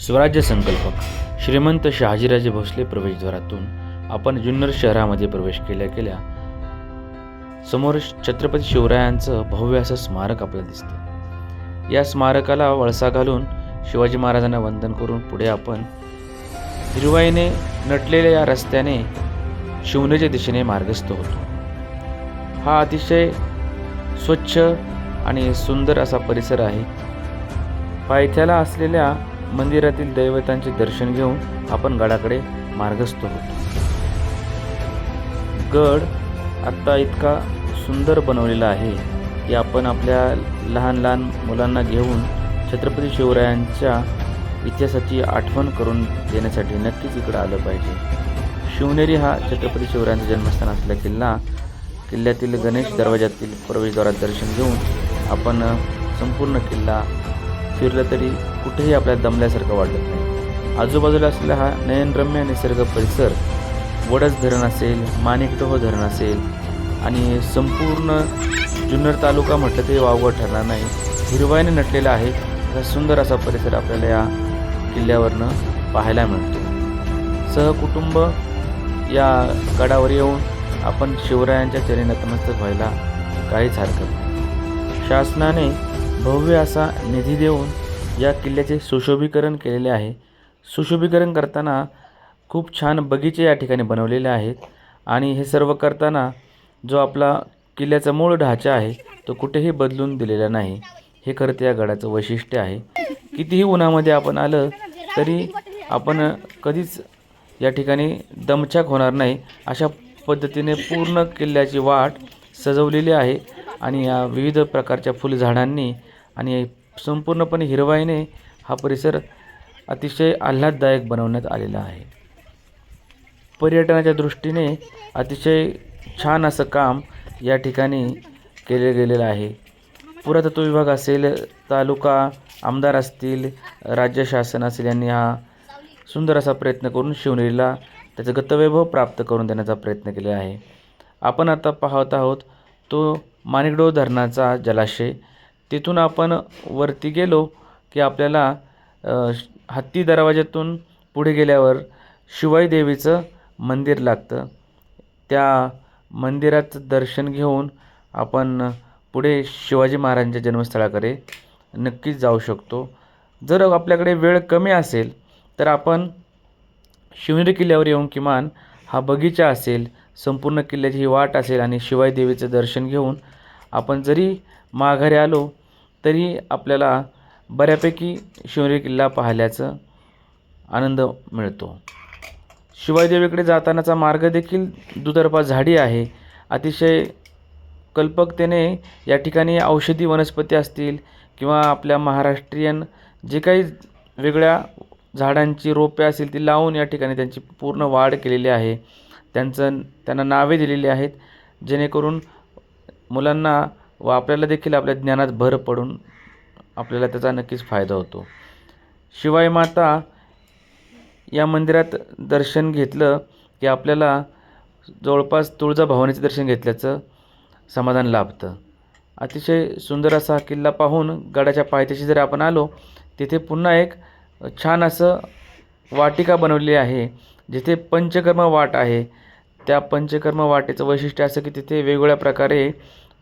स्वराज्य संकल्पक श्रीमंत शहाजीराजे भोसले प्रवेशद्वारातून आपण जुन्नर शहरामध्ये प्रवेश केल्या केल्या समोर छत्रपती शिवरायांचं भव्य असं स्मारक आपल्याला दिसतं. या स्मारकाला वळसा घालून शिवाजी महाराजांना वंदन करून पुढे आपण हिरवाईने नटलेल्या या रस्त्याने शिवनेच्या दिशेने मार्गस्थ होतो. हा अतिशय स्वच्छ आणि सुंदर असा परिसर आहे. पायथ्याला असलेल्या मंदिरातील दैवतांचे दर्शन घेऊन आपण गडाकडे मार्गस्थ होतो. गड आत्ता इतका सुंदर बनवलेला आहे की आपण आपल्या लहान लहान मुलांना घेऊन छत्रपती शिवरायांच्या इतिहासाची आठवण करून देण्यासाठी नक्कीच इकडं आलं पाहिजे. शिवनेरी हा छत्रपती शिवरायांचा जन्मस्थान असलेला किल्ला. किल्ल्यातील गणेश दरवाजातील प्रवेशद्वारात दर्शन घेऊन आपण संपूर्ण किल्ला फिरलं तरी कुठेही आपल्याला दमल्यासारखं वाटत नाही. आजूबाजूला असलेला हा नयनरम्य निसर्ग परिसर वडस धरण असेल माणिकडोह धरण असेल आणि संपूर्ण जुन्नर तालुका म्हटलं तरी वावगं ठरणार नाही. हिरवाईने नटलेला आहे असा सुंदर असा परिसर आपल्याला या किल्ल्यावरनं पाहायला मिळतो. सहकुटुंब या गडावर येऊन आपण शिवरायांच्या चरी नतमस्तक व्हायला काहीच हरकत नाही. शासनाने भव्य असा निधी देऊन या किल्ल्याचे सुशोभीकरण केलेले आहे. सुशोभीकरण करताना खूप छान बगीचे या ठिकाणी बनवलेले आहेत आणि हे सर्व करताना जो आपला किल्ल्याचा मूळ ढाचा आहे तो कुठेही बदलून दिलेला नाही. हे खरं त्या गडाचं वैशिष्ट्य आहे. कितीही उन्हामध्ये आपण आलं तरी आपण कधीच या ठिकाणी दमछाक होणार नाही. अशा पद्धतीने पूर्ण किल्ल्याची वाट सजवलेली आहे आणि या विविध प्रकारच्या फुलझाडांनी आणि संपूर्णपणे हिरवाईने हा परिसर अतिशय आल्हाददायक बनवण्यात आलेला आहे. पर्यटनाच्या दृष्टीने अतिशय छान असं काम या ठिकाणी केले गेलेलं आहे. पुरातत्व विभाग असेल तालुका आमदार असतील राज्य शासन असेल यांनी हा सुंदर असा प्रयत्न करून शिवनेरीला त्याचं गतवैभव प्राप्त करून देण्याचा प्रयत्न केला आहे. आपण आता पाहत आहोत तो माणिकडोह धरणाचा जलाशय. तिथून आपण वरती गेलो की आपल्याला हत्ती दरवाज्यातून पुढे गेल्यावर शिवाई देवीचं मंदिर लागतं. त्या मंदिराचं दर्शन घेऊन आपण पुढे शिवाजी महाराजांच्या जन्मस्थळाकडे नक्कीच जाऊ शकतो. जर आपल्याकडे वेळ कमी असेल तर आपण शिवनेरी किल्ल्यावर येऊन किमान हा बगीचा असेल संपूर्ण किल्ल्याची ही वाट असेल आणि शिवाई देवीचं दर्शन घेऊन आपण जरी माघारी आलो तरी आपल्याला बऱ्यापैकी शिवनेरी किल्ला पाहिल्याचं आनंद मिळतो. शिवाजीदेवीकडे जातानाचा मार्ग देखील दुतर्फा झाडी आहे. अतिशय कल्पकतेने या ठिकाणी औषधी वनस्पती असतील किंवा आपल्या महाराष्ट्रीयन जे काही वेगळ्या झाडांची रोपे असतील ती लावून या ठिकाणी त्यांची पूर्ण वाढ केलेली आहे. त्यांचं त्यांना नावे दिलेली आहेत. जेणेकरून मुलांना व आपल्याला देखील आपल्या ज्ञानात भर पडून आपल्याला त्याचा नक्कीच फायदा होतो. शिवाय माता या मंदिरात दर्शन घेतलं की आपल्याला जवळपास तुळजाभवानीचं दर्शन घेतल्याचं समाधान लाभतं. अतिशय सुंदर असा किल्ला पाहून गडाच्या पायथ्याशी जर आपण आलो तिथे पुन्हा एक छान असं वाटिका बनवलेली आहे जिथे पंचकर्म वाट आहे. त्या पंचकर्म वाटेचं वैशिष्ट्य असं की तिथे वेगवेगळ्या प्रकारे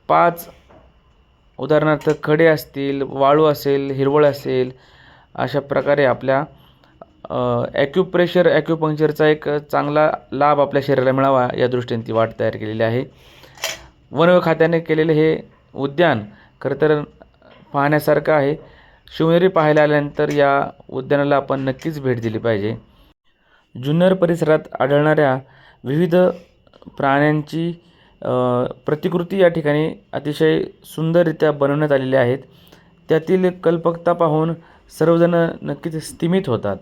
पाच उदाहरणार्थ खडे असतील वाळू असेल हिरवळ असेल अशा प्रकारे आपल्या ॲक्युप्रेशर ॲक्युपंक्चरचा एक चांगला लाभ आपल्या शरीराला मिळावा या दृष्टीने ती वाट तयार केलेली आहे. वन खात्याने केलेले हे उद्यान खरं तर पाहण्यासारखं आहे. शिवनेरी पाहायला आल्यानंतर या उद्यानाला आपण नक्कीच भेट दिली पाहिजे. जुन्नर परिसरात आढळणाऱ्या विविध प्राण्यांची प्रतिकृती या ठिकाणी अतिशय सुंदररित्या बनवण्यात आलेल्या आहेत. त्यातील कल्पकता पाहून सर्वजण नक्कीच स्तिमित होतात.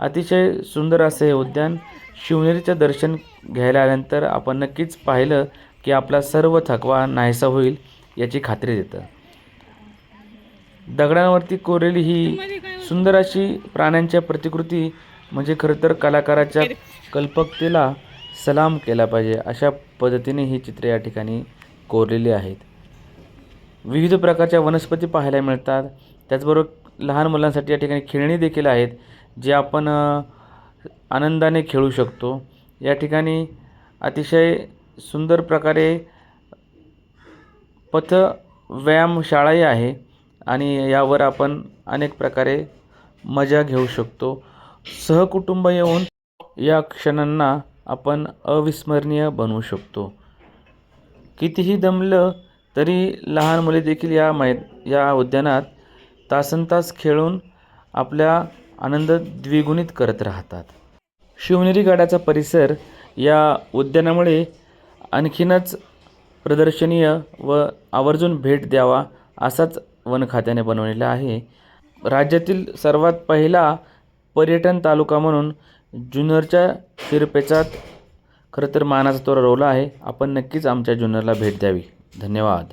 अतिशय सुंदर असे हे उद्यान शिवनेरीचं दर्शन घ्यायला आल्यानंतर आपण नक्कीच पाहिलं की आपला सर्व थकवा नाहीसा होईल याची खात्री देतं. दगडांवरती कोरलेली ही सुंदर अशी प्राण्यांच्या प्रतिकृती म्हणजे खरं तर कलाकाराच्या कल्पकतेला सलाम केला पाहिजे अशा पद्धतीने ही चित्रे या ठिकाणी कोरलेली आहेत. विविध प्रकारच्या वनस्पती पाहायला मिळतात. त्याचबरोबर लहान मुलांसाठी या ठिकाणी खेळणी देखील आहेत जे आपण आनंदाने खेळू शकतो. या ठिकाणी अतिशय सुंदर प्रकारे पथ व्यायामशाळाही आहे आणि यावर आपण अनेक प्रकारे मजा घेऊ शकतो. सहकुटुंब येऊन या क्षणांना आपण अविस्मरणीय बनवू शकतो. कितीही दमलं तरी लहान मुले देखील या मै या उद्यानात तासनतास खेळून आपल्या आनंद द्विगुणित करत राहतात. शिवनेरी गडाचा परिसर या उद्यानामुळे आणखीनच प्रदर्शनीय व आवर्जून भेट द्यावा असाच वन खात्याने बनवलेला आहे. राज्यातील सर्वात पहिला पर्यटन तालुका म्हणून जुन्नरच्या शिरपेचात खरं तर मानाचा तो रोवला आहे. आपण नक्कीच आमच्या जुन्नरला भेट द्यावी. धन्यवाद.